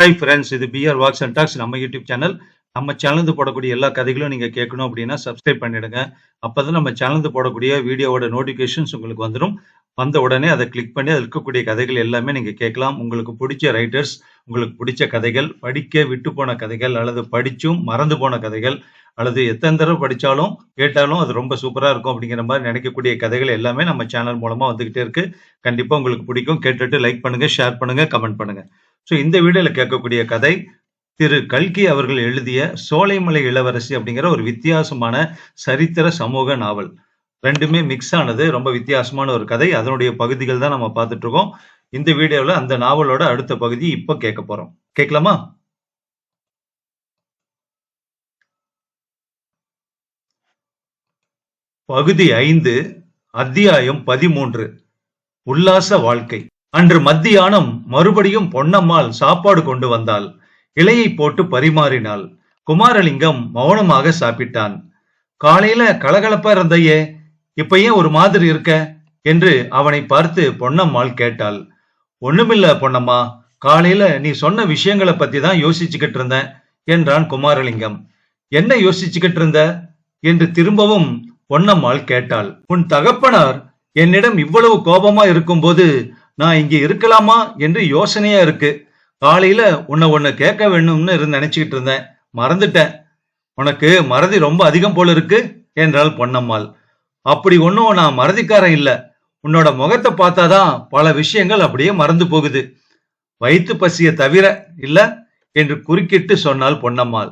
Hi friends இது PR walks and talks நம்ம YouTube channel நம்ம சேனல்ந்து போடக்கூடிய எல்லா கதைகளும் நீங்கள் கேட்கணும் அப்படின்னா சப்ஸ்கிரைப் பண்ணிடுங்க. அப்போ தான் நம்ம சேனல்ந்து போடக்கூடிய வீடியோவோட நோட்டிஃபிகேஷன்ஸ் உங்களுக்கு வந்துடும் வந்த உடனே அதை கிளிக் பண்ணி அதில் இருக்கக்கூடிய கதைகள் எல்லாமே நீங்கள் கேட்கலாம். உங்களுக்கு பிடிச்ச ரைட்டர்ஸ் உங்களுக்கு பிடிச்ச கதைகள் படிக்க விட்டு போன கதைகள் அல்லது படித்தும் மறந்து போன கதைகள் அல்லது எத்தனை தடவை படித்தாலும் கேட்டாலும் அது ரொம்ப சூப்பராக இருக்கும் அப்படிங்கிற மாதிரி நினைக்கக்கூடிய கதைகள் எல்லாமே நம்ம சேனல் மூலமாக வந்துக்கிட்டே இருக்குது கண்டிப்பாக உங்களுக்கு பிடிக்கும். கேட்டுட்டு லைக் பண்ணுங்கள் ஷேர் பண்ணுங்கள் கமெண்ட் பண்ணுங்கள் ஸோ இந்த வீடியோவில் கேட்கக்கூடிய கதை திரு கல்கி அவர்கள் எழுதிய சோலைமலை இளவரசி அப்படிங்கிற ஒரு வித்தியாசமான சரித்திர சமூக நாவல். ரெண்டுமே மிக்ஸ் ஆனது ரொம்ப வித்தியாசமான ஒரு கதை. அதனுடைய பகுதிகள் தான் நம்ம பார்த்துட்டு இருக்கோம் இந்த வீடியோவில் அந்த நாவலோட அடுத்த பகுதி இப்போ கேட்க போறோம். கேட்கலாமா? பகுதி ஐந்து அத்தியாயம் பதிமூன்று உல்லாச வாழ்க்கை. அன்று மத்தியானம் மறுபடியும் பொன்னம்மாள் சாப்பாடு கொண்டு வந்தாள். இலையை போட்டு பரிமாறினாள். குமாரலிங்கம் மௌனமாக சாப்பிட்டான். காலையில கலகலப்பா இருந்தையே இப்ப ஏன் ஒரு மாதிரி இருக்க? என்று அவனை பார்த்து பொன்னம்மாள் கேட்டாள். ஒண்ணுமில்ல பொன்னம்மா காலையில நீ சொன்ன விஷயங்களை பத்தி தான் யோசிச்சுக்கிட்டு இருந்தேன் என்றான் குமாரலிங்கம். என்ன யோசிச்சுக்கிட்டு இருந்த? என்று திரும்பவும் பொன்னம்மாள் கேட்டாள். உன் தகப்பனார் என்னிடம் இவ்வளவு கோபமா இருக்கும்போது நான் இங்கே இருக்கலாமா என்று யோசனையா இருக்கு. காலையில உன்னை ஒன்று கேட்க வேணும்னு இருந்து நினைச்சுக்கிட்டு இருந்தேன். மறந்துட்டேன். உனக்கு மறதி ரொம்ப அதிகம் போல இருக்கு என்றாள் பொன்னம்மாள். அப்படி ஒன்றும் நான் மறதிக்காரன் இல்லை. உன்னோட முகத்தை பார்த்தாதான் பல விஷயங்கள் அப்படியே மறந்து போகுது. வயிற்று பசிய தவிர இல்ல என்று குறுக்கிட்டு சொன்னாள் பொன்னம்மாள்.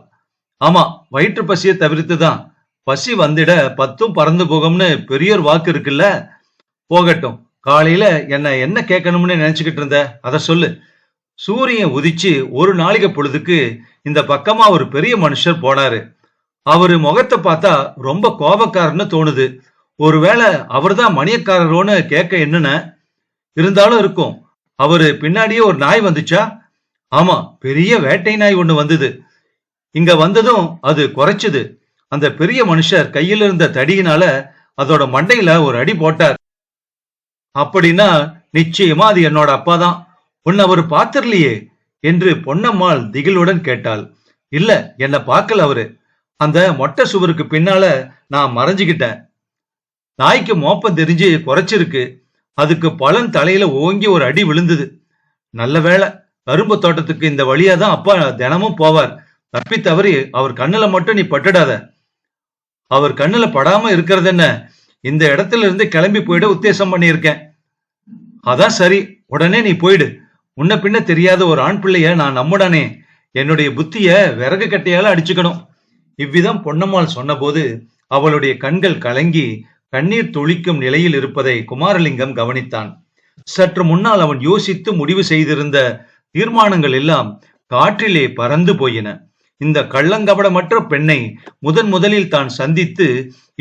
ஆமா வயிற்று பசியை தவிர்த்து தான் பசி வந்திட பத்தும் பறந்து போகும்னு பெரியோர் வாக்கு இருக்குல்ல. போகட்டும். காலையில என்ன என்ன கேட்கணும்னு நினைச்சுக்கிட்டு இருந்த? அதை சொல்லு. சூரியன் உதிச்சு ஒரு நாளிகை பொழுதுக்கு இந்த பக்கமா ஒரு பெரிய மனுஷர் போனாரு. அவரு முகத்தை பார்த்தா ரொம்ப கோபக்காரன்னு தோணுது. ஒருவேளை அவர்தான் மணியக்காரரோன்னு கேட்க என்னன்னு? இருந்தாலும் இருக்கும். அவரு பின்னாடியே ஒரு நாய் வந்துச்சா? ஆமா பெரிய வேட்டை நாய் ஒண்ணு வந்தது. இங்க வந்ததும் அது குறைச்சுது. அந்த பெரிய மனுஷர் கையில இருந்த தடியினால அதோட மண்டையில ஒரு அடி போட்டார். அப்படின்னா நிச்சயமா அது என்னோட அப்பா தான் உன்னை அவர் பார்த்தர்லையே என்று பொன்னம்மாள் திகிலுடன் கேட்டாள். இல்ல என்ன பார்க்கல அவரு. அந்த மொட்டை சுவருக்கு பின்னால நான் மறைஞ்சுக்கிட்டேன். நாய்க்கு மோப்பம் தெரிஞ்சு குறைச்சிருக்கு. அதுக்கு பலன் தலையில ஓங்கி ஒரு அடி விழுந்தது. நல்ல வேளை கரும்பு தோட்டத்துக்கு இந்த வழியா தான் அப்பா தினமும் போவார். தப்பி தவறி அவர் கண்ணுல மட்டும் நீ பட்டுடாத. அவர் கண்ணுல படாம இருக்கிறது என்ன? இந்த இடத்துல இருந்து கிளம்பி போயிட உத்தேசம் பண்ணியிருக்கேன். அதான் சரி உடனே நீ போயிடு. உன்ன பின்ன தெரியாத ஒரு ஆண் பிள்ளைய நான் நம்புடனே என்னுடைய புத்திய விறகு கட்டையால அடிச்சுக்கணும். இவ்விதம் பொன்னம்மாள் சொன்னபோது அவளுடைய கண்கள் கலங்கி கண்ணீர் துளிக்கும் நிலையில் இருப்பதை குமாரலிங்கம் கவனித்தான். சற்று முன்னால் அவன் யோசித்து முடிவு செய்திருந்த தீர்மானங்கள் எல்லாம் காற்றிலே பறந்து போயின. இந்த கள்ளங்கபடமற்ற பெண்ணை முதன் முதலில் தான் சந்தித்து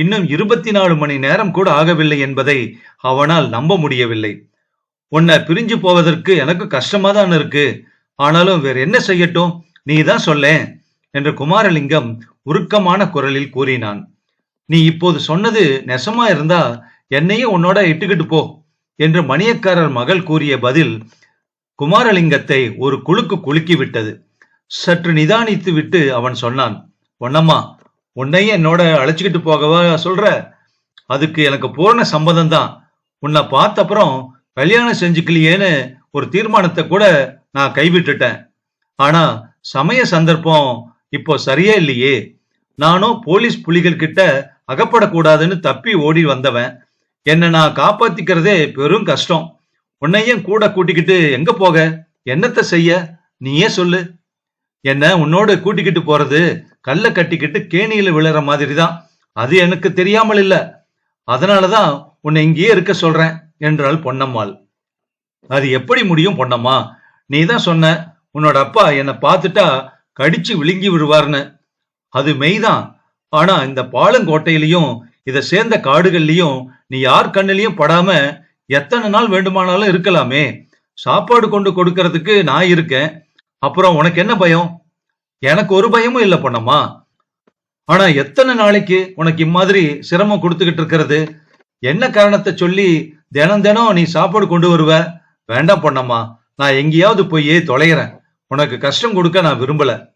இன்னும் இருபத்தி நாலு மணி நேரம் கூட ஆகவில்லை என்பதை அவனால் நம்ப முடியவில்லை. உன்னை பிரிஞ்சு போவதற்கு எனக்கு கஷ்டமா தான் இருக்கு. ஆனாலும் வேற என்ன செய்யட்டும்? நீ தான் சொல்லேன் என்று குமாரலிங்கம் உருக்கமான குரலில் கூறினான். நீ இப்போது சொன்னது நெசமா இருந்தா என்னையே உன்னோட இட்டுக்கிட்டு போ என்று மணியக்காரர் மகள் கூறிய பதில் குமாரலிங்கத்தை ஒரு குலுக்கு குலுக்கிவிட்டது சற்று நிதானித்து விட்டு அவன் சொன்னான் ஒன்னம்மா உன்னையும் என்னோட அழைச்சிக்கிட்டு போகவா சொல்ற? அதுக்கு எனக்கு பூரண சம்மதம் தான் உன்னை பார்த்த அப்புறம் கல்யாணம் செஞ்சுக்கலையேன்னு ஒரு தீர்மானத்தை கூட நான் கைவிட்டுட்டேன். ஆனா சமய சந்தர்ப்பம் இப்போ சரியே இல்லையே. நானும் போலீஸ் புலிகள் கிட்ட அகப்படக்கூடாதுன்னு தப்பி ஓடி வந்தவன். என்னை நான் காப்பாத்திக்கிறதே பெரும் கஷ்டம். உன்னையும் கூட கூட்டிக்கிட்டு எங்க போக? என்னத்தை செய்ய? நீயே சொல்லு. என்ன உன்னோடு கூட்டிக்கிட்டு போறது? கல்ல கட்டிக்கிட்டு கேணியில விழுற மாதிரி தான் அது எனக்கு தெரியாமல் இல்ல. அதனாலதான் உன்னை இங்கேயே இருக்க சொல்றேன் என்றாள் பொன்னம்மாள். அது எப்படி முடியும் பொன்னம்மா? நீ தான் சொன்ன உன்னோட அப்பா என்னை பார்த்துட்டா கடிச்சு விழுங்கி விடுவார்னு. அது மெய்தான். ஆனா இந்த பாலங்கோட்டையிலையும் இதை சேர்ந்த காடுகள்லையும் நீ யார் கண்ணிலையும் படாம எத்தனை நாள் வேண்டுமானாலும் இருக்கலாமே. சாப்பாடு கொண்டு கொடுக்கறதுக்கு நான் இருக்கேன். அப்புறம் உனக்கு என்ன பயம்? எனக்கு ஒரு பயமும் இல்லை பொண்ணம்மா ஆனா எத்தனை நாளைக்கு உனக்கு இம்மாதிரி சிரமம் கொடுத்துக்கிட்டு இருக்கிறது? என்ன காரணத்தை சொல்லி தினம் தினம் நீ சாப்பாடு கொண்டு வருவ? வேண்டாம் பொண்ணம்மா நான் எங்கேயாவது போய் தொலைகிறேன். உனக்கு கஷ்டம் கொடுக்க நான் விரும்பல.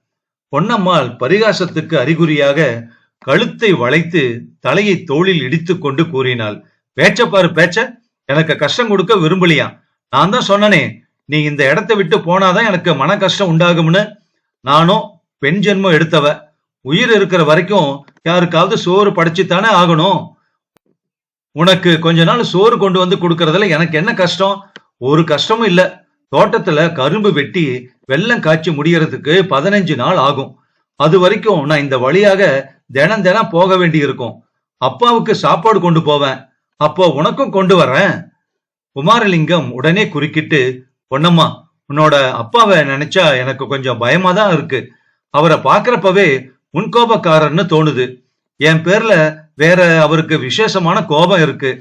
பொன்னம்மாள் பரிகாசத்துக்கு அறிகுறியாக கழுத்தை வளைத்து தலையை தோளில் இடித்து கொண்டு கூறினாள். பேச்ச பாரு பேச்ச. எனக்கு கஷ்டம் கொடுக்க விரும்பலையா? நான் தான் சொன்னனே. நீ இந்த இடத்த விட்டு போனாதான் எனக்கு மன கஷ்டம் உண்டாகும்னு நானும் பெண் ஜென்மம் எடுத்தவ உயிர் இருக்கிற வரைக்கும் யாருக்காவது சோறு படைச்சுத்தானே ஆகணும். உனக்கு கொஞ்ச நாள் சோறு கொண்டு வந்து கொடுக்கறதுல எனக்கு என்ன கஷ்டம்? ஒரு கஷ்டமும் இல்ல. தோட்டத்துல கரும்பு வெட்டி வெள்ளம் காய்ச்சி முடியறதுக்கு பதினஞ்சு நாள் ஆகும். அது வரைக்கும் நான் இந்த வழியாக தினம் தினம் போக வேண்டி இருக்கும் அப்பாவுக்கு சாப்பாடு கொண்டு போவேன். அப்போ உனக்கும் கொண்டு வரேன். குமாரலிங்கம் உடனே குறுக்கிட்டு பொன்னம்மா உன்னோட அப்பாவை நினைச்சா எனக்கு கொஞ்சம் பயமா தான் இருக்கு. அவரை பாக்குறப்பவே முன்கோபக்காரர்னு தோணுது. என் பேர்ல வேற அவருக்கு விசேஷமான கோபம் இருக்கு.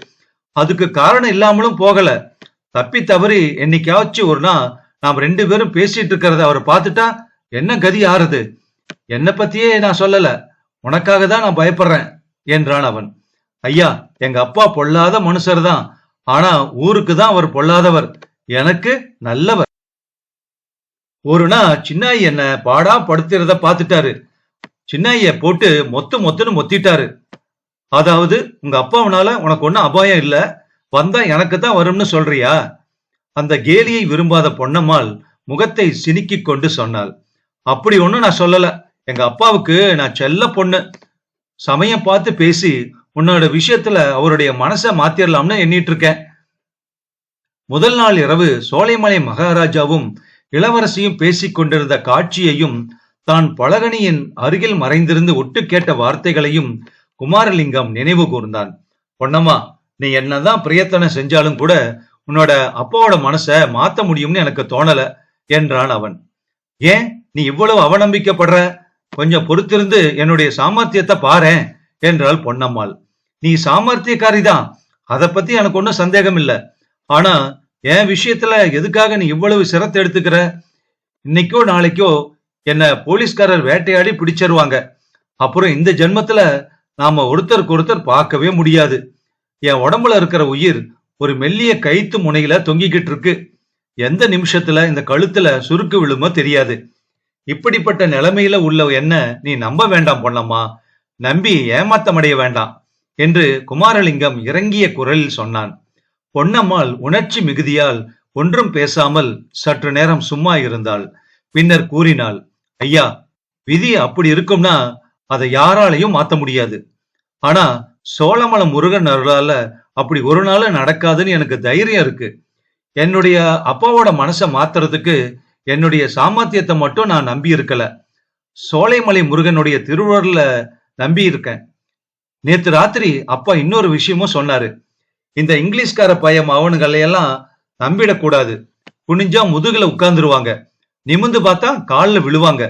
அதுக்கு காரணம் இல்லாமலும் போகல. தப்பி தவறி என்னைக்காச்சும் ஒரு நாள் நாம் ரெண்டு பேரும் பேசிட்டு இருக்கிறத அவர் பார்த்துட்டா என்ன கதி ஆறுது? என்னை பத்தியே நான் சொல்லல. உனக்காக தான் நான் பயப்படுறேன் என்றான் அவன். ஐயா எங்க அப்பா பொல்லாத மனுஷர் தான் ஆனா ஊருக்கு தான் அவர் பொல்லாதவர். எனக்கு நல்லவர். ஒரு நாள் சின்னாயி என்ன பாடா படுத்துறத பாத்துட்டாரு சின்னாய போட்டு மொத்து மொத்துன்னு மொத்திட்டாரு. அதாவது உங்க அப்பாவனால உனக்கு ஒன்னும் அபாயம் இல்ல. வந்தா எனக்கு தான் வரும்னு சொல்றியா? அந்த கேலியை விரும்பாத பொன்னம்மாள் முகத்தை சினுக்கி கொண்டு சொன்னாள். அப்படி ஒண்ணும் நான் சொல்லல. எங்க அப்பாவுக்கு நான் செல்ல பொண்ணு. சமயம் பார்த்து பேசி உன்னோட விஷயத்துல அவருடைய மனசை மாத்திரலாம்னு எண்ணிட்டு இருக்கேன். முதல் நாள் இரவு சோலைமலை மகாராஜாவும் இளவரசியும் பேசிக் கொண்டிருந்த காட்சியையும் தான் பழகனியின் அருகில் மறைந்திருந்து ஒட்டு கேட்ட வார்த்தைகளையும் குமாரலிங்கம் நினைவு கூர்ந்தான். பொன்னம்மா நீ என்னதான் பிரயத்தனை செஞ்சாலும் கூட உன்னோட அப்பாவோட மனசை மாத்த முடியும்னு எனக்கு தோணல என்றான் அவன். ஏன்? நீ இவ்வளவு அவநம்பிக்கப்படுற? கொஞ்சம் பொறுத்திருந்து என்னுடைய சாமர்த்தியத்தை பாரேன் என்றாள் பொன்னம்மாள். நீ சாமர்த்தியக்காரிதான். அதை பத்தி எனக்கு ஒன்றும் சந்தேகம் இல்லை ஆனா என் விஷயத்துல எதுக்காக நீ இவ்வளவு சிரத்தை எடுத்துக்கிற? இன்னைக்கோ நாளைக்கோ என்ன போலீஸ்காரர் வேட்டையாடி பிடிச்சிருவாங்க. அப்புறம் இந்த ஜென்மத்துல நாம ஒருத்தருக்கு ஒருத்தர் பார்க்கவே முடியாது. என் உடம்புல இருக்கிற உயிர் ஒரு மெல்லிய கைத்து முனையில தொங்கிக்கிட்டு இருக்கு. எந்த நிமிஷத்துல இந்த கழுத்துல சுருக்கு விழுமோ தெரியாது. இப்படிப்பட்ட நிலைமையில உள்ள என்ன நீ நம்ப வேண்டாம் பொன்னம்மா. நம்பி ஏமாத்தமடைய வேண்டாம் என்று குமாரலிங்கம் இறங்கிய குரலில் சொன்னான். பொன்னம்மாள் உணர்ச்சி மிகுதியால் ஒன்றும் பேசாமல் சற்று நேரம் சும்மா இருந்தாள். பின்னர் கூறினாள் ஐயா விதி அப்படி இருக்கும்னா அதை யாராலையும் மாத்த முடியாது. ஆனா சோழமல முருகன் அருளால அப்படி ஒரு நாள் நடக்காதுன்னு எனக்கு தைரியம் இருக்கு. என்னுடைய அப்பாவோட மனசை மாத்துறதுக்கு என்னுடைய சாமர்த்தியத்தை மட்டும் நான் நம்பி இருக்கல சோலைமலை முருகனுடைய திருவருள நம்பி இருக்கேன் நேத்து ராத்திரி அப்பா இன்னொரு விஷயமும் சொன்னாரு. இந்த இங்கிலீஷ்கார பயம் அவனுங்களையெல்லாம் நம்பிடக்கூடாது. குனிஞ்சா முதுகுல உட்கார்ந்துருவாங்க. நிமிந்து பார்த்தா காலில் விழுவாங்க.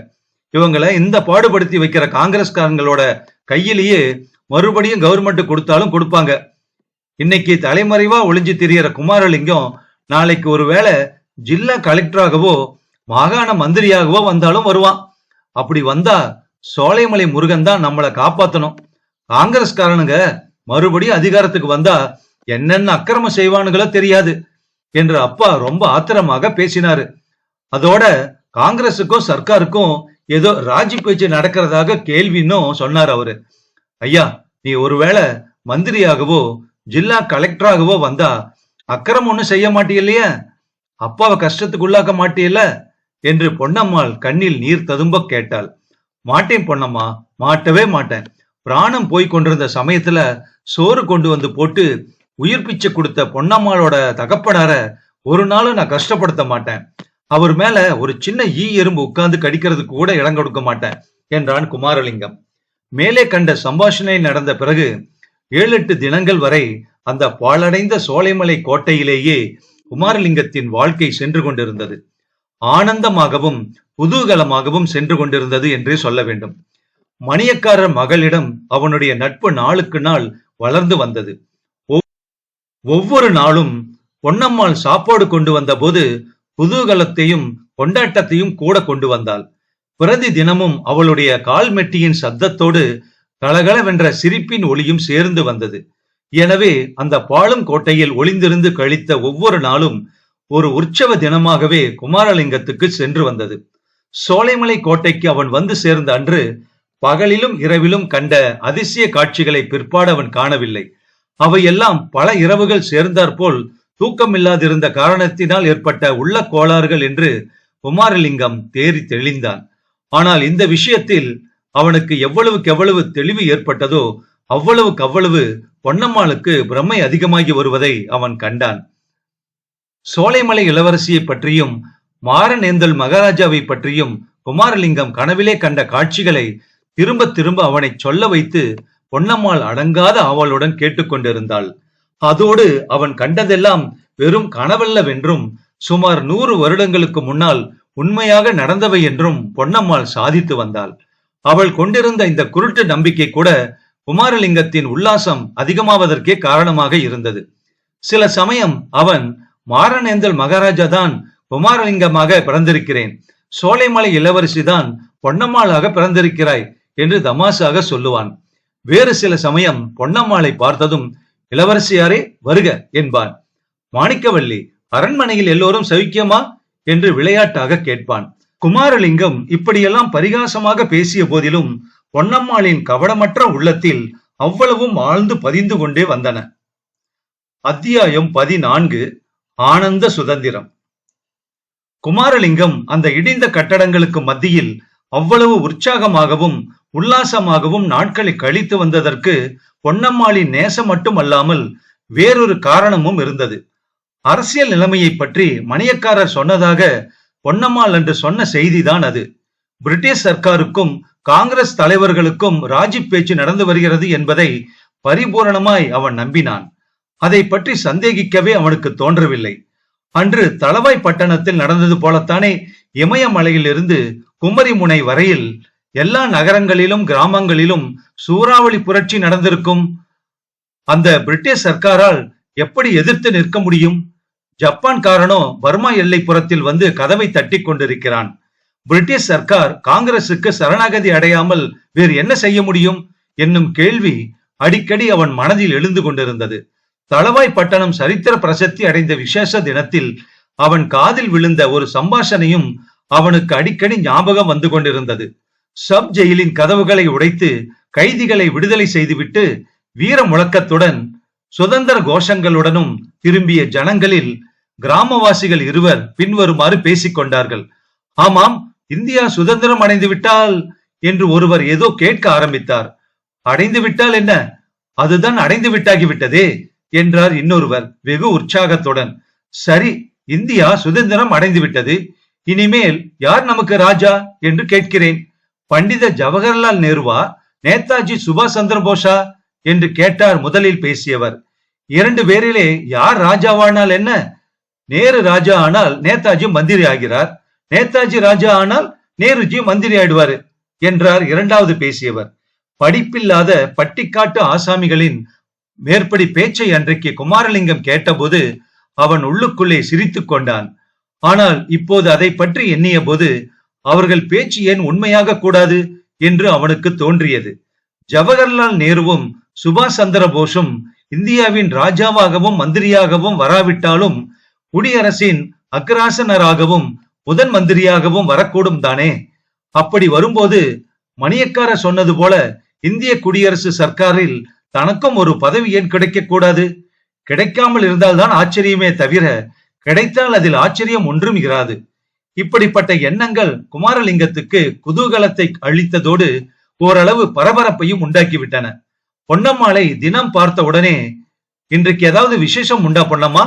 இவங்களை இந்த பாடுபடுத்தி வைக்கிற காங்கிரஸ்காரங்களோட கையிலேயே மறுபடியும் கவர்மெண்ட் கொடுத்தாலும் கொடுப்பாங்க. இன்னைக்கு தலைமறைவா ஒளிஞ்சு திரியற குமாரலிங்கம் நாளைக்கு ஒருவேளை ஜில்லா கலெக்டராகவோ மாகாண மந்திரியாகவோ வந்தாலும் வருவான். அப்படி வந்தா சோலைமலை முருகன் தான் நம்மளை காப்பாத்தணும். காங்கிரஸ்காரனுங்க மறுபடியும் அதிகாரத்துக்கு வந்தா என்னென்ன அக்கிரமம் செய்வானுங்களோ தெரியாது என்று அப்பா ரொம்ப ஆத்திரமாக பேசினாரு. அதோட காங்கிரசுக்கும் சர்க்காருக்கும் ஏதோ ராஜி பேச்சு நடக்கிறதாக கேள்வின்னும் சொன்னார் அவரு. ஐயா நீ ஒருவேளை மந்திரியாகவோ ஜில்லா கலெக்டராகவோ வந்தா அக்கிரம் ஒண்ணும் செய்ய மாட்டியில்லையே? அப்பாவை கஷ்டத்துக்குள்ளாக்க மாட்டியல்ல? என்று பொன்னம்மாள் கண்ணில் நீர் ததும்ப கேட்டாள். மாட்டேன் பொன்னம்மா மாட்டவே மாட்டேன். பிராணம் போய் கொண்டிருந்த சமயத்துல சோறு கொண்டு வந்து போட்டு உயிர் பிச்சை கொடுத்த பொன்னம்மாளோட தகப்பனார ஒரு நாளும் நான் கஷ்டப்படுத்த மாட்டேன். அவர் மேல ஒரு சின்ன ஈ எறும்பு உட்கார்ந்து கடிக்கிறதுக்கு கூட இடம் கொடுக்க மாட்டேன் என்றான் குமாரலிங்கம். மேலே கண்ட சம்பாஷணை நடந்த பிறகு ஏழு எட்டு தினங்கள் வரை அந்த பாழடைந்த சோலைமலை கோட்டையிலேயே குமாரலிங்கத்தின் வாழ்க்கை சென்று கொண்டிருந்தது. ஆனந்தமாகவும் குதூகலமாகவும் சென்று கொண்டிருந்தது என்றே சொல்ல வேண்டும். மணியக்காரர் மகளிடம் அவனுடைய நட்பு நாளுக்கு நாள் வளர்ந்து வந்தது. ஒவ்வொரு நாளும் பொன்னம்மாள் சாப்பாடு கொண்டு வந்தபோது குதூகலத்தையும் கொண்டாட்டத்தையும் கூட கொண்டு வந்தாள். பிரதி தினமும் அவளுடைய கால் மெட்டியின் சத்தத்தோடு கலகலவென்ற சிரிப்பின் ஒளியும் சேர்ந்து வந்தது. எனவே அந்த பாலும் கோட்டையில் ஒளிந்திருந்து கழித்த ஒவ்வொரு நாளும் ஒரு உற்சவ தினமாகவே குமாரலிங்கத்துக்கு சென்று வந்தது. சோலைமலை கோட்டைக்கு அவன் வந்து சேர்ந்த அன்று பகலிலும் இரவிலும் கண்ட அதிசய காட்சிகளை பிற்பாடு அவன் காணவில்லை. அவையெல்லாம் பல இரவுகள் சேர்ந்தாற்போல் தூக்கமில்லாதிருந்த காரணத்தினால் ஏற்பட்ட உள்ள கோளாறுகள் என்று குமாரலிங்கம் தேறி தெளிந்தான். ஆனால் இந்த விஷயத்தில் அவனுக்கு எவ்வளவுக்கு எவ்வளவு தெளிவு ஏற்பட்டதோ அவ்வளவுக்கு அவ்வளவு பொன்னம்மாளுக்கு பிரமை அதிகமாகி வருவதை அவன் கண்டான். சோலைமலை இளவரசியை பற்றியும் மாரநேந்தல் மகாராஜாவை பற்றியும் குமாரலிங்கம் கனவிலே கண்ட காட்சிகளை திரும்ப திரும்ப அவனை சொல்ல வைத்து பொன்னம்மாள் அடங்காத ஆவலுடன் கேட்டுக்கொண்டிருந்தாள். அதோடு அவன் கண்டதெல்லாம் வெறும் கனவல்லவென்றும் சுமார் நூறு வருடங்களுக்கு முன்னால் உண்மையாக நடந்தவை என்றும் பொன்னம்மாள் சாதித்து வந்தாள். அவள் கொண்டிருந்த இந்த குருட்டு நம்பிக்கை கூட குமாரலிங்கத்தின் உல்லாசம் அதிகமாவதற்கே காரணமாக இருந்தது. சில சமயம் அவன் மாரணேந்தல் மகாராஜா தான் குமாரலிங்கமாக பிறந்திருக்கிறேன். சோலைமலை இளவரசி தான் பொன்னம்மாளாக பிறந்திருக்கிறாய் என்று தமாசாக சொல்லுவான். வேறு சில சமயம் பொன்னம்மாளை பார்த்ததும் இளவரசியாரே வருக என்பான். மாணிக்கவல்லி அரண்மனையில் எல்லோரும் சவிக்கியமா என்று விளையாட்டாக கேட்பான். குமாரலிங்கம் இப்படியெல்லாம் பரிகாசமாக பேசிய போதிலும் பொன்னம்மாளின் கவடமற்ற உள்ளத்தில் அவ்வளவும் ஆழ்ந்து பதிந்து கொண்டே வந்தன. அத்தியாயம் பதினான்கு ஆனந்த சுதந்திரம். குமாரலிங்கம் அந்த இடிந்த கட்டடங்களுக்கு மத்தியில் அவ்வளவு உற்சாகமாகவும் உல்லாசமாகவும் நாட்களை கழித்து வந்ததற்கு பொன்னம்மாளின் நேசம் மட்டுமல்லாமல் வேறொரு காரணமும் இருந்தது. அரசியல் நிலைமையை பற்றி மணியக்காரர் சொன்னதாக பொன்னம்மாள் என்று சொன்ன செய்திதான் அது. பிரிட்டிஷ் சர்க்காருக்கும் காங்கிரஸ் தலைவர்களுக்கும் ராஜி பேச்சு நடந்து வருகிறது என்பதை பரிபூரணமாய் அவன் நம்பினான். அதை பற்றி சந்தேகிக்கவே அவனுக்கு தோன்றவில்லை. அன்று தளவாய் பட்டணத்தில் நடந்தது போலத்தானே இமயமலையில் இருந்து குமரிமுனை வரையில் எல்லா நகரங்களிலும் கிராமங்களிலும் சூறாவளி புரட்சி நடந்திருக்கும். அந்த பிரிட்டிஷ் சர்க்காரால் எப்படி எதிர்த்து நிற்க முடியும்? ஜப்பான்காரனோ பர்மா எல்லைப்புறத்தில் வந்து கதவை தட்டி கொண்டிருக்கிறான். பிரிட்டிஷ் சர்க்கார் காங்கிரசுக்கு சரணாகதி அடையாமல் வேறு என்ன செய்ய முடியும்? என்னும் கேள்வி அடிக்கடி அவன் மனதில் எழுந்து கொண்டிருந்தது. தளவாய் பட்டணம் சரித்திர பிரசத்தி அடைந்த விசேஷ தினத்தில் அவன் காதில் விழுந்த ஒரு சம்பாஷணையும் அவனுக்கு அடிக்கடி ஞாபகம் வந்து கொண்டிருந்தது. சப் ஜெயிலின் கதவுகளை உடைத்து கைதிகளை விடுதலை செய்துவிட்டு வீர முழக்கத்துடன் சுதந்திர கோஷங்களுடனும் திரும்பிய ஜனங்களில் கிராமவாசிகள் இருவர் பின்வருமாறு பேசிக் கொண்டார்கள். ஆமாம் இந்தியா சுதந்திரம் அடைந்து விட்டால் என்று ஒருவர் ஏதோ கேட்க ஆரம்பித்தார். அடைந்து விட்டால் என்ன? அதுதான் அடைந்து விட்டாகிவிட்டதே என்றார் இன்னொருவர் வெகு உற்சாகத்துடன். சரி இந்தியா சுதந்திரம் அடைந்து விட்டது. இனிமேல் யார் நமக்கு ராஜா என்று கேட்கிறேன். பண்டித ஜவஹர்லால் நேருவா நேதாஜி சுபாஷ் சந்திரபோஷா என்று கேட்டார் முதலில் பேசியவர். இரண்டு பேரிலே யார் ராஜாவானால் என்ன? நேரு ராஜா ஆனால் நேதாஜி மந்திரி ஆகிறார். நேதாஜி ராஜா ஆனால் நேருஜி மந்திரி ஆயிடுவாரு என்றார் இரண்டாவது பேசியவர். படிப்பில்லாத பட்டிக்காட்டு ஆசாமிகளின் மேற்படி பேச்சை அன்றைக்கு குமாரலிங்கம் கேட்டபோது அவன் உள்ளுக்குள்ளே சிரித்துக் கொண்டான். ஆனால் இப்போது அதை பற்றி எண்ணிய போது அவர்கள் பேச்சு ஏன் உண்மையாக கூடாது என்று அவனுக்கு தோன்றியது. ஜவஹர்லால் நேருவும் சுபாஷ் சந்திர போஸும் இந்தியாவின் ராஜாவாகவும் மந்திரியாகவும் வராவிட்டாலும் குடியரசின் அக்ராசனராகவும் முதன் மந்திரியாகவும் வரக்கூடும் தானே? அப்படி வரும்போது மணியக்கார சொன்னது போல இந்திய குடியரசு சர்க்காரில் தனக்கும் ஒரு பதவி ஏன் கிடைக்க கூடாது? கிடைக்காமல் இருந்தால்தான் ஆச்சரியமே தவிர கிடைத்தால் அதில் ஆச்சரியம் ஒன்றும் இராது. இப்படிப்பட்ட எண்ணங்கள் குமாரலிங்கத்துக்கு குதூகலத்தை அளித்ததோடு ஓரளவு பரபரப்பையும் உண்டாக்கிவிட்டன. பொன்னம்மாளை தினம் பார்த்த உடனே இன்றைக்கு ஏதாவது விசேஷம் உண்டா பொன்னம்மா?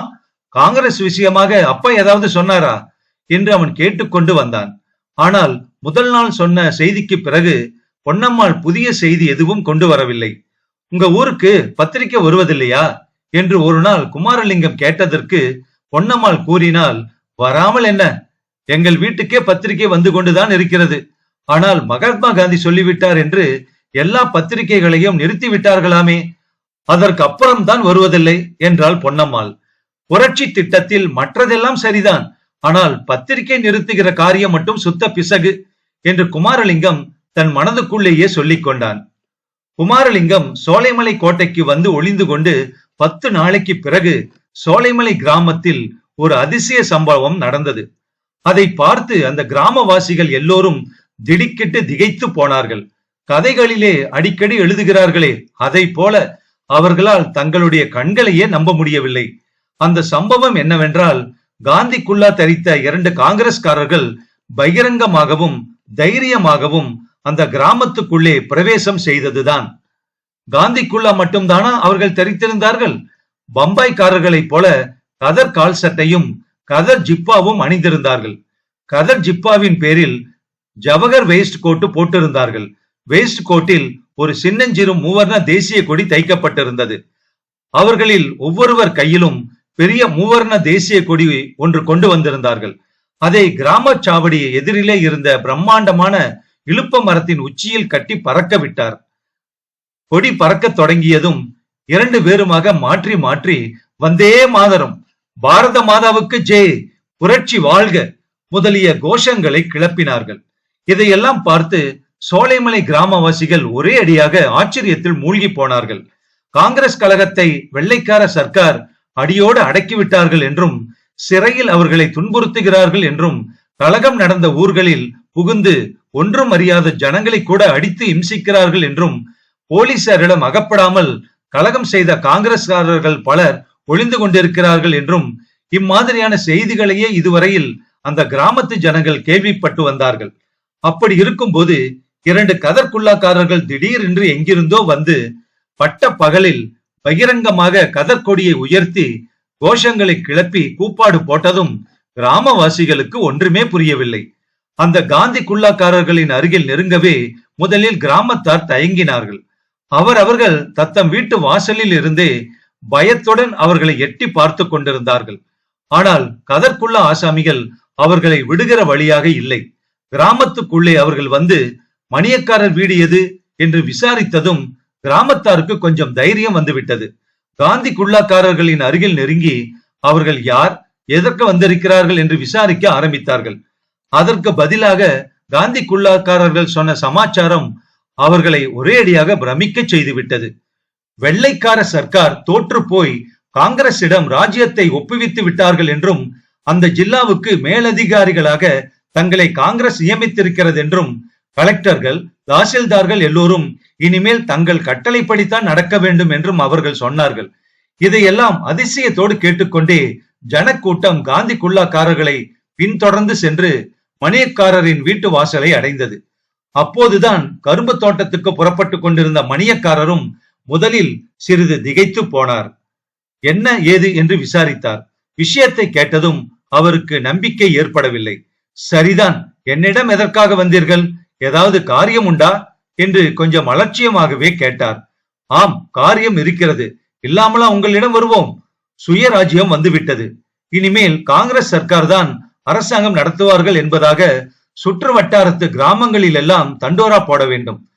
காங்கிரஸ் விஷயமாக அப்பா ஏதாவது சொன்னாரா? என்று அவன் கேட்டுக்கொண்டு வந்தான். ஆனால் முதல் நாள் சொன்ன செய்திக்கு பிறகு பொன்னம்மாள் புதிய செய்தி எதுவும் கொண்டு வரவில்லை. உங்க ஊருக்கு பத்திரிக்கை வருவதில்லையா? என்று ஒரு நாள் குமாரலிங்கம் கேட்டதற்கு பொன்னம்மாள் கூறினால் வராமல் என்ன? எங்கள் வீட்டுக்கே பத்திரிகை வந்து கொண்டுதான் இருக்கிறது. ஆனால் மகாத்மா காந்தி சொல்லிவிட்டார் என்று எல்லா பத்திரிகைகளையும் நிறுத்தி விட்டார்களாமே. அதற்கு அப்புறம்தான் வருவதில்லை என்றாள் பொன்னம்மாள். புரட்சி திட்டத்தில் மற்றதெல்லாம் சரிதான். ஆனால் பத்திரிகை நிறுத்துகிற காரியம் மட்டும் சுத்த பிசகு என்று குமாரலிங்கம் தன் மனதுக்குள்ளேயே சொல்லிக் கொண்டான். குமாரலிங்கம் சோலைமலை கோட்டைக்கு வந்து ஒளிந்து கொண்டு பத்து நாளைக்கு பிறகு சோலைமலை கிராமத்தில் ஒரு அதிசய சம்பவம் நடந்தது. அதை பார்த்து அந்த கிராமவாசிகள் எல்லோரும் திடுக்கிட்டு திகைத்து போனார்கள். கதைகளிலே அடிக்கடி எழுதுகிறார்களே அதை போல அவர்களால் தங்களுடைய கண்களையே நம்ப முடியவில்லை. அந்த சம்பவம் என்னவென்றால் காந்தி குல்லா தரித்த இரண்டு காங்கிரஸ்காரர்கள் பகிரங்கமாகவும் தைரியமாகவும் அந்த கிராமத்துக்குள்ளே பிரவேசம் செய்ததுதான். காந்தி குல்லா மட்டும்தானா அவர்கள் தரித்திருந்தார்கள்? பம்பாய்காரர்களைப் போல கதர் கால் சட்டையும் கதர் ஜிப்பாவும் அணிந்திருந்தார்கள். கதர் ஜிப்பாவின் பேரில் ஜவகர் வேஸ்ட் கோட்டு போட்டிருந்தார்கள். வேஸ்ட் கோட்டில் ஒரு சின்னஞ்சிறு மூவர்ண தேசிய கொடி தைக்கப்பட்டிருந்தது. அவர்களில் ஒவ்வொருவர் கையிலும் பெரிய மூவர்ண தேசிய கொடி ஒன்று கொண்டு வந்திருந்தார்கள். அதை கிராம சாவடி எதிரிலே இருந்த பிரம்மாண்டமான இழுப்ப மரத்தின் உச்சியில் கட்டி பறக்க விட்டார். கொடி பறக்கத் தொடங்கியதும் இரண்டு பேருமாக மாற்றி மாற்றி வந்தே மாதரம். பாரத மாதாவுக்கு ஜெய். புரட்சி வாழ்க. முதலிய கோஷங்களை கிளப்பினார்கள். இதையெல்லாம் பார்த்து சோலைமலை கிராமவாசிகள் ஒரே அடியாக ஆச்சரியத்தில் மூழ்கி போனார்கள். காங்கிரஸ் கழகத்தை வெள்ளைக்கார சர்க்கார் அடியோடு அடக்கிவிட்டார்கள் என்றும் சிறையில் அவர்களை துன்புறுத்துகிறார்கள் என்றும் கழகம் நடந்த ஊர்களில் புகுந்து ஒன்றும் அறியாத ஜனங்களை கூட அடித்து இம்சிக்கிறார்கள் என்றும் போலீசாரிடம் அகப்படாமல் கலகம் செய்த காங்கிரஸ்காரர்கள் பலர் ஒளிந்து கொண்டிருக்கிறார்கள் என்றும் இம்மாதிரியான செய்திகளையே இதுவரையில் அந்த கிராமத்து ஜனங்கள் கேள்விப்பட்டு வந்தார்கள். அப்படி இருக்கும்போது இரண்டு கதற்குள்ளாக்காரர்கள் திடீரென்று எங்கிருந்தோ வந்து பட்ட பகலில் பகிரங்கமாக கதற்கொடியை உயர்த்தி கோஷங்களை கிளப்பி கூப்பாடு போட்டதும் கிராமவாசிகளுக்கு ஒன்றுமே புரியவில்லை. அந்த காந்தி குல்லாக்காரர்களின் அருகில் நெருங்கவே முதலில் கிராமத்தார் தயங்கினார்கள். அவர் அவர்கள் தத்தம் வீட்டு வாசலில் இருந்தே பயத்துடன் அவர்களை எட்டி பார்த்து கொண்டிருந்தார்கள். ஆனால் கதற்குள்ள ஆசாமிகள் அவர்களை விடுகிற வழியாக இல்லை. கிராமத்துக்குள்ளே அவர்கள் வந்து மணியக்காரர் வீடு எது? என்று விசாரித்ததும் கிராமத்தாருக்கு கொஞ்சம் தைரியம் வந்துவிட்டது. காந்தி குல்லாக்காரர்களின் அருகில் நெருங்கி அவர்கள் யார்? எதற்கு வந்திருக்கிறார்கள்? என்று விசாரிக்க ஆரம்பித்தார்கள். அதற்கு பதிலாக காந்தி குல்லாக்காரர்கள் சொன்ன சமாச்சாரம் அவர்களை ஒரேடியாக பிரமிக்க செய்துவிட்டது. வெள்ளைக்கார சர்க்கார் தோற்று போய் காங்கிரசிடம் ராஜ்யத்தை ஒப்புவித்து விட்டார்கள் என்றும் அந்த ஜில்லாவுக்கு மேலதிகாரிகளாக தங்களை காங்கிரஸ் நியமித்திருக்கிறது என்றும் கலெக்டர்கள் தாசில்தார்கள் எல்லோரும் இனிமேல் தங்கள் கட்டளைப்படித்தான் நடக்க வேண்டும் என்றும் அவர்கள் சொன்னார்கள். இதையெல்லாம் அதிசயத்தோடு கேட்டுக்கொண்டே ஜனக்கூட்டம் காந்தி குல்லாக்காரர்களை பின்தொடர்ந்து சென்று மணியக்காரரின் வீட்டு வாசலை அடைந்தது. அப்போதுதான் கரும்பு தோட்டத்துக்கு புறப்பட்டு கொண்டிருந்த மணியக்காரரும் முதலில் சிறிது திகைத்து போனார். என்ன ஏது? என்று விசாரித்தார். விஷயத்தை கேட்டதும் அவருக்கு நம்பிக்கை ஏற்படவில்லை. சரிதான் என்னிடம் எதற்காக வந்தீர்கள்? ஏதாவது காரியம் உண்டா? என்று கொஞ்சம் அலட்சியமாகவே கேட்டார். ஆம் காரியம் இருக்கிறது. இல்லாமலா உங்களிடம் வருவோம். சுயராஜ்யம் வந்துவிட்டது. இனிமேல் காங்கிரஸ் சர்க்கார் தான் அரசாங்கம் நடத்துவார்கள் என்பதாக சுற்று வட்டாரத்து கிராமங்களில் எல்லாம் தண்டோரா போட வேண்டும்.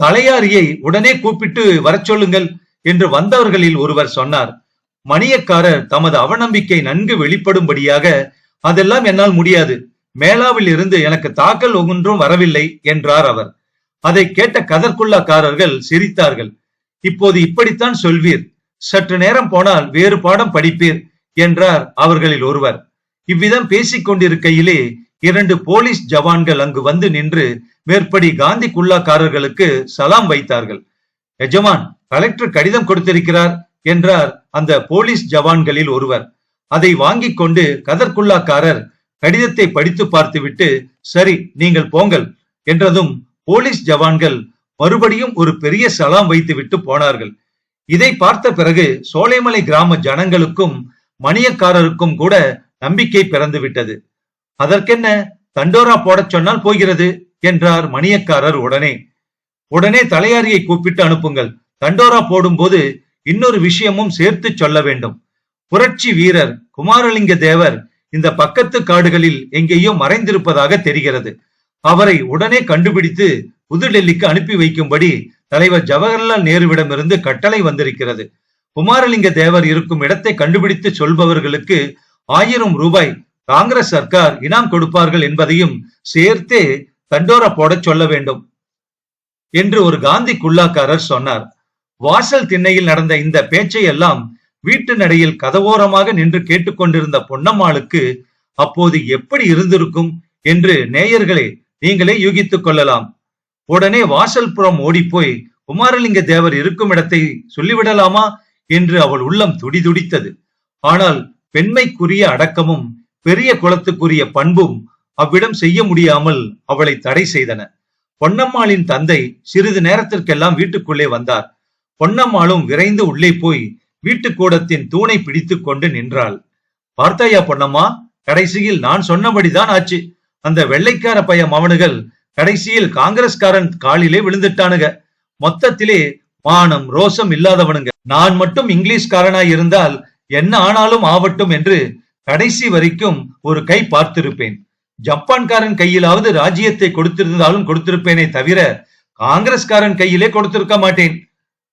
தலையாரியை உடனே கூப்பிட்டு வரச் சொல்லுங்கள் என்று வந்தவர்களில் ஒருவர் சொன்னார். மணியக்காரர் தமது அவநம்பிக்கை நன்கு வெளிப்படும்படியாக அதெல்லாம் என்னால் முடியாது. மேலாவில் இருந்து எனக்கு தாக்கல் ஒன்றும் வரவில்லை என்றார் அவர். அதை கேட்ட கதற்குள்ளாக்காரர்கள் சிரித்தார்கள். இப்போது இப்படித்தான் சொல்வீர். சற்று நேரம் போனால் வேறு பாடம் படிப்பீர் என்றார் அவர்களில் ஒருவர். இவ்விதம் பேசிக் கொண்டிருக்கையிலே இரண்டு போலீஸ் ஜவான்கள் அங்கு வந்து நின்று மேற்படி காந்தி குல்லாக்காரர்களுக்கு சலாம் வைத்தார்கள். எஜமான் கலெக்டர் கடிதம் கொடுத்திருக்கிறார் என்றார் அந்த போலீஸ் ஜவான்களில் ஒருவர். அதை வாங்கிக் கொண்டு கதற்குல்லாக்காரர் கடிதத்தை படித்து பார்த்துவிட்டு சரி நீங்கள் போங்கள் என்றதும் போலீஸ் ஜவான்கள் மறுபடியும் ஒரு பெரிய சலாம் வைத்துவிட்டு போனார்கள். இதை பார்த்த பிறகு சோலைமலை கிராம ஜனங்களுக்கும் மணியக்காரருக்கும் கூட நம்பிக்கை பிறந்துவிட்டது. அதற்கென்ன? தண்டோரா போடச் சொன்னால் போகிறது என்றார் மணியக்காரர் உடனே. உடனே தலையாரியை கூப்பிட்டு அனுப்புங்கள். தண்டோரா போடும்போது இன்னொரு விஷயமும் சேர்த்து சொல்ல வேண்டும். புரட்சி வீரர் குமாரலிங்க தேவர் இந்த பக்கத்து காடுகளில் எங்கேயோ மறைந்திருப்பதாக தெரிகிறது. அவரை உடனே கண்டுபிடித்து புதுடெல்லிக்கு அனுப்பி வைக்கும்படி தலைவர் ஜவஹர்லால் நேருவிடமிருந்து கட்டளை வந்திருக்கிறது. குமாரலிங்க தேவர் இருக்கும் இடத்தை கண்டுபிடித்து சொல்பவர்களுக்கு ஆயிரம் ரூபாய் காங்கிரஸ் சர்க்கார் இனாம் கொடுப்பார்கள் என்பதையும் சேர்த்தே தண்டோரா போட சொல்ல வேண்டும் என்று ஒரு காந்தி குல்லாக்காரர் சொன்னார். வாசல் திண்ணையில் நடந்த இந்த பேச்சை எல்லாம் வீட்டு நடையில் கதவோரமாக நின்று கேட்டுக்கொண்டிருந்த பொன்னம்மாளுக்கு அப்போது எப்படி இருந்திருக்கும் என்று நேயர்களே நீங்களே யூகித்துக் கொள்ளலாம். உடனே வாசல் புறம் ஓடிப்போய் குமாரலிங்க தேவர் இருக்கும் இடத்தை சொல்லிவிடலாமா என்று அவள் உள்ளம் துடிதுடித்தது. ஆனால் பெண்மைக்குரிய அடக்கமும் பெரிய குலத்துக்குரிய பண்பும் அவ்விடம் செய்ய முடியாமல் அவளை தடை செய்தன. பொன்னம்மாளின் தந்தை சிறிது நேரத்திற்கெல்லாம் வீட்டுக்குள்ளே வந்தார். பொன்னம்மாளும் விரைந்து உள்ளே போய் வீட்டுக் கூடத்தின் தூணை பிடித்துக் கொண்டு நின்றாள். பார்த்தாயா பொன்னம்மா கடைசியில் நான் சொன்னபடிதான் ஆச்சு. அந்த வெள்ளைக்கார பைய மவனுகள் கடைசியில் காங்கிரஸ்காரன் காலிலே விழுந்துட்டானுங்க மொத்தத்திலே மானம் ரோசம் இல்லாதவனுங்க. நான் மட்டும் இங்கிலீஷ்காரனாய் இருந்தால் என்ன ஆனாலும் ஆவட்டும் என்று கடைசி வரைக்கும் ஒரு கை பார்த்திருப்பேன். ஜப்பான்காரன் கையிலாவது ராஜ்யத்தை கொடுத்திருந்தாலும் கொடுத்திருப்பேனே தவிர காங்கிரஸ்காரன் கையிலே கொடுத்திருக்க மாட்டேன்.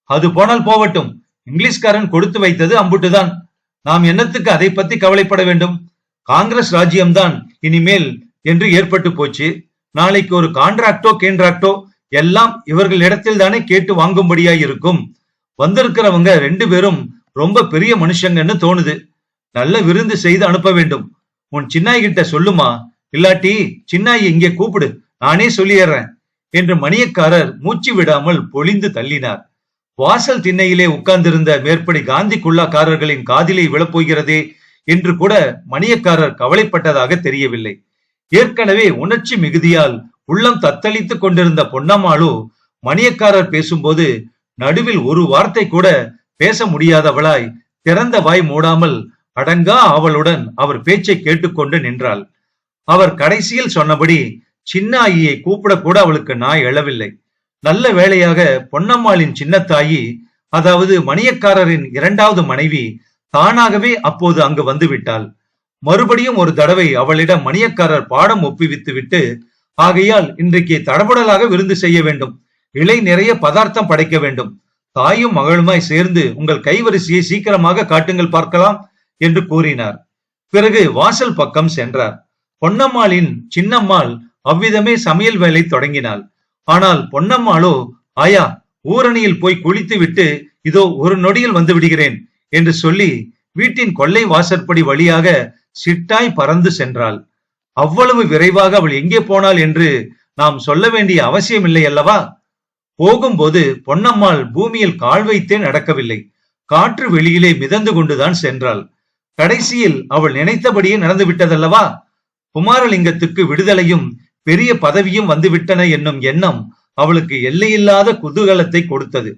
அது போனால் போவட்டும் இங்கிலீஷ்காரன் கொடுத்து வைத்தது அம்புட்டுதான். நாம் என்னத்துக்கு அதை பத்தி கவலைப்பட வேண்டும்? காங்கிரஸ் ராஜ்யம்தான் இனிமேல் என்று ஏற்பட்டு போச்சு. நாளைக்கு ஒரு கான்ட்ராக்டோ கேன்ட்ராக்டோ எல்லாம் இவர்கள் இடத்தில் தானே கேட்டு வாங்கும்படியாய் இருக்கும் வந்திருக்கிறவங்க ரெண்டு பேரும் ரொம்ப பெரிய மனுஷங்கன்னு தோணுது. நல்ல விருந்து செய்து அனுப்ப வேண்டும். உன் சின்னாய் கிட்ட சொல்லுமா இல்லாட்டி சின்னாய் இங்கே கூப்பிடு நானே சொல்லிடுறேன் என்று மணியக்காரர் மூச்சு விடாமல் பொழிந்து தள்ளினார். வாசல் திண்ணையிலே உட்கார்ந்திருந்த மேற்படி காந்தி குல்லாக்காரர்களின் காதிலே விழப்போகிறதே என்று கூட மணியக்காரர் கவலைப்பட்டதாக தெரியவில்லை. ஏற்கனவே உணர்ச்சி மிகுதியால் உள்ளம் தத்தளித்துக் கொண்டிருந்த பொன்னம்மாளு மணியக்காரர் பேசும்போது நடுவில் ஒரு வார்த்தை கூட பேச முடியாதவளாய் திறந்த வாய் மூடாமல் அடங்கா அவளுடன் அவர் பேச்சை கேட்டுக்கொண்டு நின்றாள். அவர் கடைசியில் சொன்னபடி சின்ன ஆயியை கூப்பிடக்கூட அவளுக்கு நாய் எழவில்லை. நல்ல வேளையாக பொன்னம்மாளின் சின்னத்தாயி அதாவது மணியக்காரரின் இரண்டாவது மனைவி தானாகவே அப்போது அங்கு வந்துவிட்டாள். மறுபடியும் ஒரு தடவை அவளிடம் மணியக்காரர் பாடம் ஒப்புவித்து விட்டு ஆகையால் இன்றைக்கு தடபுடலாக விருந்து செய்ய வேண்டும். இலை நிறைய பதார்த்தம் படைக்க வேண்டும். தாயும் மகளுமாய் சேர்ந்து உங்கள் கைவரிசையை சீக்கிரமாக காட்டுங்கள் பார்க்கலாம். என்று கூறினார். பிறகு வாசல் பக்கம் சென்றார். பொன்னம்மாளின் சின்னம்மாள் அவ்விதமே சமையல் வேலை தொடங்கினாள். ஆனால் பொன்னம்மாளோ ஆயா ஊரணியில் போய் குளித்து விட்டு இதோ ஒரு நொடியில் வந்து விடுகிறேன் என்று சொல்லி வீட்டின் கொள்ளை வாசற்படி வழியாக சிட்டாய் பறந்து சென்றாள். அவ்வளவு விரைவாக அவள் எங்கே போனாள் என்று நாம் சொல்ல வேண்டிய அவசியம் இல்லை அல்லவா? போகும்போது பொன்னம்மாள் பூமியில் கால் வைத்தே நடக்கவில்லை. காற்று வெளியிலே மிதந்து கொண்டுதான் சென்றாள். கடைசியில் அவள் நினைத்தபடியே நடந்து விட்டதல்லவா குமாரலிங்கத்துக்கு விடுதலையும் பெரிய பதவியும் வந்துவிட்டன என்னும் எண்ணம் அவளுக்கு எல்லையில்லாத குதூகலத்தை கொடுத்தது.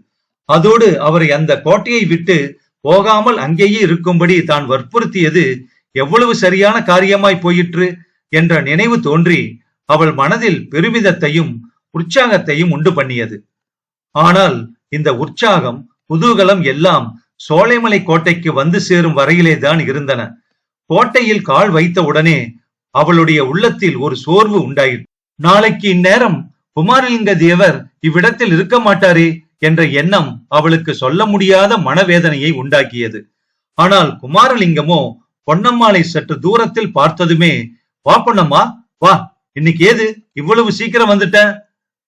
அதோடு அவரை அந்த கோட்டையை விட்டு போகாமல் அங்கேயே இருக்கும்படி தான் வற்புறுத்தியது எவ்வளவு சரியான காரியமாய் போயிற்று என்ற நினைவு தோன்றி அவள் மனதில் பெருமிதத்தையும் உற்சாகத்தையும் உண்டு பண்ணியது. ஆனால் இந்த உற்சாகம் குதூகலம் எல்லாம் சோலைமலை கோட்டைக்கு வந்து சேரும் வரையிலே தான் இருந்தன. கோட்டையில் கால் வைத்த உடனே அவளுடைய உள்ளத்தில் ஒரு சோர்வு உண்டாயிற்று. நாளைக்கு இந்நேரம் குமாரலிங்க தேவர் இவ்விடத்தில் இருக்க மாட்டாரே என்ற எண்ணம் அவளுக்கு சொல்ல முடியாத மனவேதனையை உண்டாக்கியது. ஆனால் குமாரலிங்கமோ பொன்னம்மாளை சற்று தூரத்தில் பார்த்ததுமே வா பொன்னம்மா வா இன்னைக்கு ஏது? இவ்வளவு சீக்கிரம் வந்துட்ட?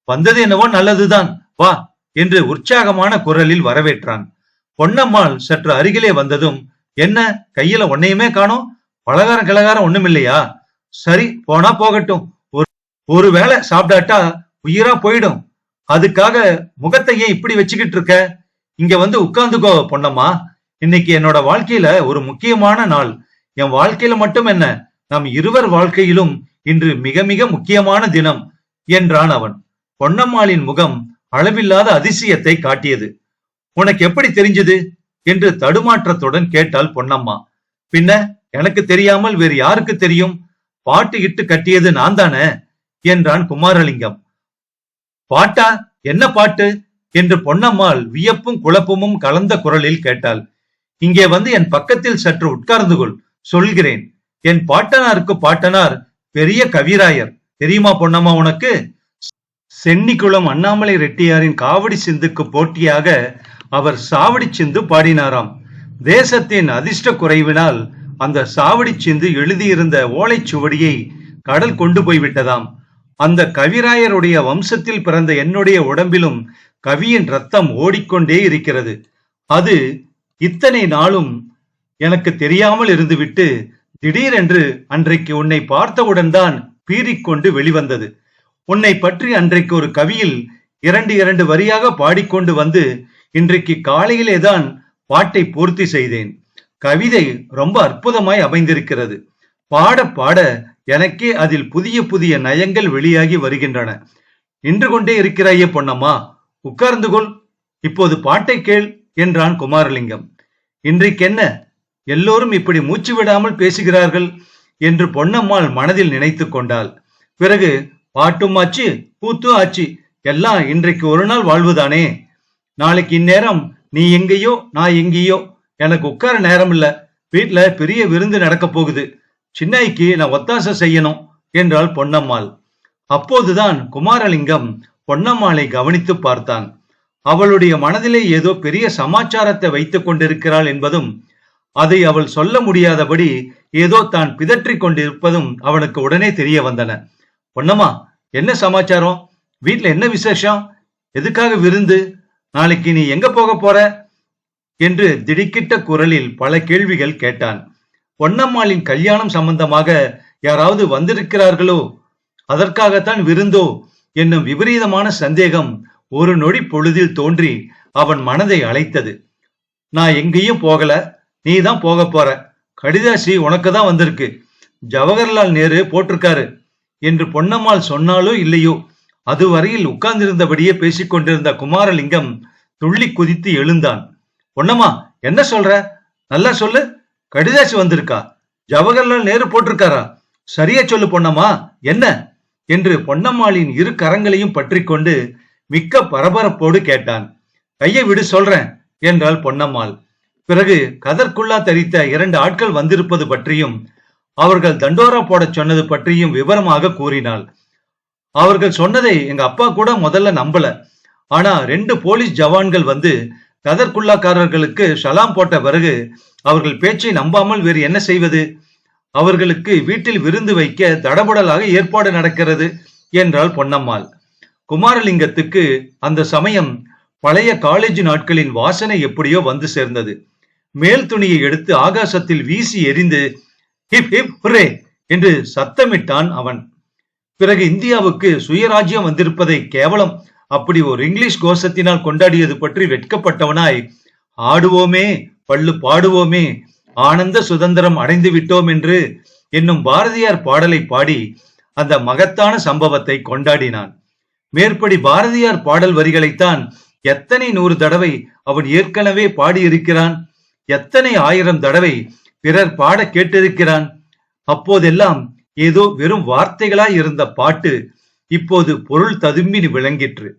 வந்தது என்னவோ நல்லதுதான் வா என்று உற்சாகமான குரலில் வரவேற்றான். பொன்னம்மாள் சற்று அருகிலே வந்ததும் என்ன கையில ஒன்னையுமே காணோம்? பலகாரம் கிளகாரம் ஒண்ணும் இல்லையா சரி போனா போகட்டும். ஒரு ஒரு வேளை சாப்பிடாட்டா உயிரா போயிடும். அதுக்காக முகத்தை ஏன் இப்படி வச்சுக்கிட்டு இருக்க? இங்க வந்து உட்கார்ந்துக்கோ பொன்னம்மா. இன்னைக்கு என்னோட வாழ்க்கையில ஒரு முக்கியமான நாள். என் வாழ்க்கையில மட்டும் என்ன நம் இருவர் வாழ்க்கையிலும் இன்று மிக மிக முக்கியமான தினம் என்றான் அவன். பொன்னம்மாளின் முகம் அளவில்லாத அதிசயத்தை காட்டியது. உனக்கு எப்படி தெரிஞ்சது? என்று தடுமாற்றத்துடன் கேட்டாள் பொன்னம்மா. பின்ன எனக்கு தெரியாமல் வேறு யாருக்கு தெரியும்? பாட்டு இட்டு கட்டியது நான் தானே? என்றான் குமாரலிங்கம். பாட்டா? என்ன பாட்டு? என்று பொன்னம்மாள் வியப்பும் குழப்பமும் கலந்த குரலில் கேட்டாள். இங்கே வந்து என் பக்கத்தில் சற்று உட்கார்ந்து கொள் சொல்கிறேன். என் பாட்டனாருக்கு பாட்டனார் பெரிய கவிராயர். தெரியுமா பொன்னம்மா உனக்கு? சென்னிக்குளம் அண்ணாமலை ரெட்டியாரின் காவடி சிந்துக்கு போட்டியாக அவர் சாவடி சிந்து பாடினாராம். தேசத்தின் அதிர்ஷ்ட குறைவினால் அந்த சாவடி சிந்து எழுதியிருந்த ஓலைச்சுவடியை கடல் கொண்டு போய்விட்டதாம். அந்த கவிராயருடைய வம்சத்தில் பிறந்த என்னுடைய உடம்பிலும் கவியின் ரத்தம் ஓடிக்கொண்டே இருக்கிறது. அது இத்தனை நாளும் எனக்கு தெரியாமல் இருந்துவிட்டு திடீரென்று அன்றைக்கு உன்னை பார்த்தவுடன் தான் பீறிக்கொண்டு வெளிவந்தது. உன்னை பற்றி அன்றைக்கு ஒரு கவியில் இரண்டு இரண்டு வரியாக பாடிக்கொண்டு வந்து இன்றைக்கு காலையிலே தான் பாட்டை பூர்த்தி செய்தேன். கவிதை ரொம்ப அற்புதமாய் அமைந்திருக்கிறது. பாட பாட எனக்கே அதில் புதிய புதிய நயங்கள் வெளியாகி வருகின்றன. நின்று கொண்டே இருக்கிறாயே பொன்னம்மா உட்கார்ந்து கொள். இப்போது பாட்டை கேள் என்றான் குமாரலிங்கம். இன்றைக்கென்ன? எல்லோரும் இப்படி மூச்சு விடாமல் பேசுகிறார்கள் என்று பொன்னம்மாள் மனதில் நினைத்து கொண்டாள். பிறகு பாட்டும் ஆச்சு கூத்தும் ஆச்சு எல்லாம் இன்றைக்கு ஒரு நாள் வாழ்வுதானே? நாளைக்கு இந்நேரம் நீ எங்கேயோ நான் எங்கேயோ. எனக்கு உட்கார நேரம் இல்ல வீட்டுல பெரிய விருந்து நடக்க போகுது. சின்னாய்க்கு நான் ஒத்தாசை செய்யணும் என்றாள் பொன்னம்மாள். அப்போதுதான் குமாரலிங்கம் பொன்னம்மாளை கவனித்து பார்த்தான். அவளுடைய மனதிலே ஏதோ பெரிய சமாச்சாரத்தை வைத்துக் கொண்டிருக்கிறாள் என்பதும் அதை அவள் சொல்ல முடியாதபடி ஏதோ தான் பிதற்றிக் கொண்டிருப்பதும் அவனுக்கு உடனே தெரிய வந்தன. பொன்னம்மா என்ன சமாச்சாரம்? வீட்டுல என்ன விசேஷம்? எதுக்காக விருந்து? நாளைக்கு நீ எங்க போக போற? என்று திடுக்கிட்ட குரலில் பல கேள்விகள் கேட்டான். பொன்னம்மாளின் கல்யாணம் சம்பந்தமாக யாராவது வந்திருக்கிறார்களோ? அதற்காகத்தான் விருந்தோ? என்னும் விபரீதமான சந்தேகம் ஒரு நொடி பொழுதில் தோன்றி அவன் மனதை அழைத்தது. நான் எங்கேயும் போகல. நீ தான் போக போற. கடிதாசி உனக்கு தான் வந்திருக்கு. ஜவஹர்லால் நேரு போட்டிருக்காரு. என்று பொன்னம்மாள் சொன்னாலோ இல்லையோ? அதுவரையில் உட்கார்ந்திருந்தபடியே பேசிக் கொண்டிருந்த குமாரலிங்கம் துள்ளி குதித்து எழுந்தான். பொன்னம்மா என்ன சொல்ற? நல்லா சொல்லு. கடிதாசி வந்திருக்கா. ஜவஹர்லால் நேரு போட்டிருக்காரா. சரியா சொல்லு பொன்னம்மா. என்ன? என்று பொன்னம்மாளின் இரு கரங்களையும் பற்றி கொண்டு மிக்க பரபரப்போடு கேட்டான். கையை விடு சொல்றேன் என்றாள் பொன்னம்மாள். பிறகு கதற்குள்ளா தரித்த இரண்டு ஆட்கள் வந்திருப்பது பற்றியும் அவர்கள் தண்டோரா போடச் சொன்னது பற்றியும் விவரமாக கூறினாள். அவர்கள் சொன்னதை எங்க அப்பா கூட முதல்ல நம்பல. ஆனா ரெண்டு போலீஸ் ஜவான்கள் வந்து கதற்குள்ளாக்காரர்களுக்கு ஷலாம் போட்ட பிறகு அவர்கள் பேச்சை நம்பாமல் வேறு என்ன செய்வது? அவர்களுக்கு வீட்டில் விருந்து வைக்க தடபுடலாக ஏற்பாடு நடக்கிறது என்றாள் பொன்னம்மாள். குமாரலிங்கத்துக்கு அந்த சமயம் பழைய காலேஜ் நாட்களின் வாசனை எப்படியோ வந்து சேர்ந்தது. மேல் துணியை எடுத்து ஆகாசத்தில் வீசி எறிந்து ஹிப் ஹிப் ஹுரே என்று சத்தமிட்டான் அவன். பிறகு இந்தியாவுக்கு சுயராஜ்யம் வந்திருப்பதை கேவலம். அப்படி ஒரு இங்கிலீஷ் கோஷத்தினால் கொண்டாடியது பற்றி வெட்கப்பட்டவனாய் ஆடுவோமே பள்ளு பாடுவோமே ஆனந்த சுதந்திரம் அடைந்து விட்டோம் என்று என்னும் பாரதியார் பாடலை பாடி அந்த மகத்தான சம்பவத்தை கொண்டாடினான். மேற்படி பாரதியார் பாடல் வரிகளைத்தான் எத்தனை நூறு தடவை அவன் ஏற்கனவே பாடியிருக்கிறான் எத்தனை ஆயிரம் தடவை பிறர் பாட கேட்டிருக்கிறான் அப்போதெல்லாம் ஏதோ வெறும் வார்த்தைகளாய் இருந்த பாட்டு இப்போது பொருள் ததும்பி விளங்கிற்று.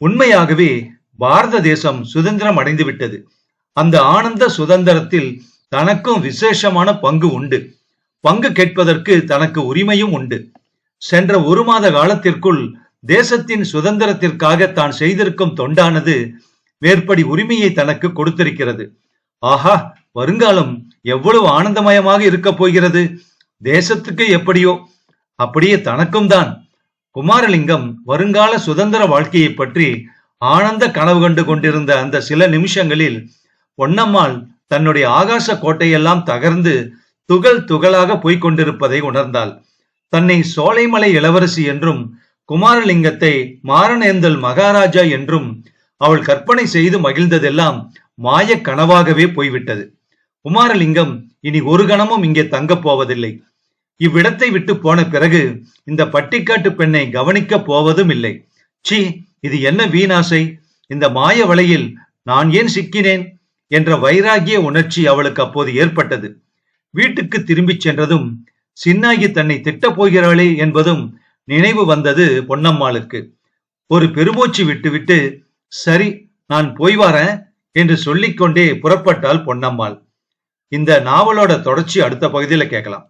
உண்மையாகவே பாரத தேசம் சுதந்திரம் அடைந்து விட்டது அந்த ஆனந்த சுதந்திரத்தில் தனக்கும் விசேஷமான பங்கு உண்டு. பங்கு கேட்பதற்கு தனக்கு உரிமையும் உண்டு. சென்ற ஒரு மாத காலத்திற்குள் தேசத்தின் சுதந்திரத்திற்காக தான் செய்திருக்கும் தொண்டானது மேற்படி உரிமையை தனக்கு கொடுத்திருக்கிறது. ஆஹா வருங்காலம் எவ்வளவு ஆனந்தமயமாக இருக்க போகிறது. தேசத்துக்கு எப்படியோ? அப்படியே தனக்கும் தான். குமாரலிங்கம் வருங்கால சுதந்திர வாழ்க்கையை பற்றி ஆனந்த கனவு கண்டு கொண்டிருந்த அந்த சில நிமிஷங்களில் பொன்னம்மாள் தன்னுடைய ஆகாச கோட்டையெல்லாம் தகர்ந்து துகள் துகளாக போய்க் கொண்டிருப்பதை உணர்ந்தாள். தன்னை சோலைமலை இளவரசி என்றும் குமாரலிங்கத்தை மாரணேந்தல் மகாராஜா என்றும் அவள் கற்பனை செய்து மகிழ்ந்ததெல்லாம் மாய கனவாகவே போய்விட்டது. குமாரலிங்கம் இனி ஒரு கணமும் இங்கே தங்கப் போவதில்லை. இவ்விடத்தை விட்டு போன பிறகு இந்த பட்டிக்காட்டு பெண்ணை கவனிக்கப் போவதும் இல்லை சி இது என்ன வீணாசை? இந்த மாய வலையில் நான் ஏன் சிக்கினேன்? என்ற வைராகிய உணர்ச்சி அவளுக்கு அப்போது ஏற்பட்டது. வீட்டுக்கு திரும்பிச் சென்றதும் சின்னாகி தன்னை திட்டப் போகிறாளே என்பதும் நினைவு வந்தது பொன்னம்மாளுக்கு. ஒரு பெருமூச்சு விட்டுவிட்டு சரி நான் போய் வரேன் என்று சொல்லிக்கொண்டே புறப்பட்டாள் பொன்னம்மாள். இந்த நாவலோட தொடர்ச்சி அடுத்த பகுதியில் கேட்கலாம்.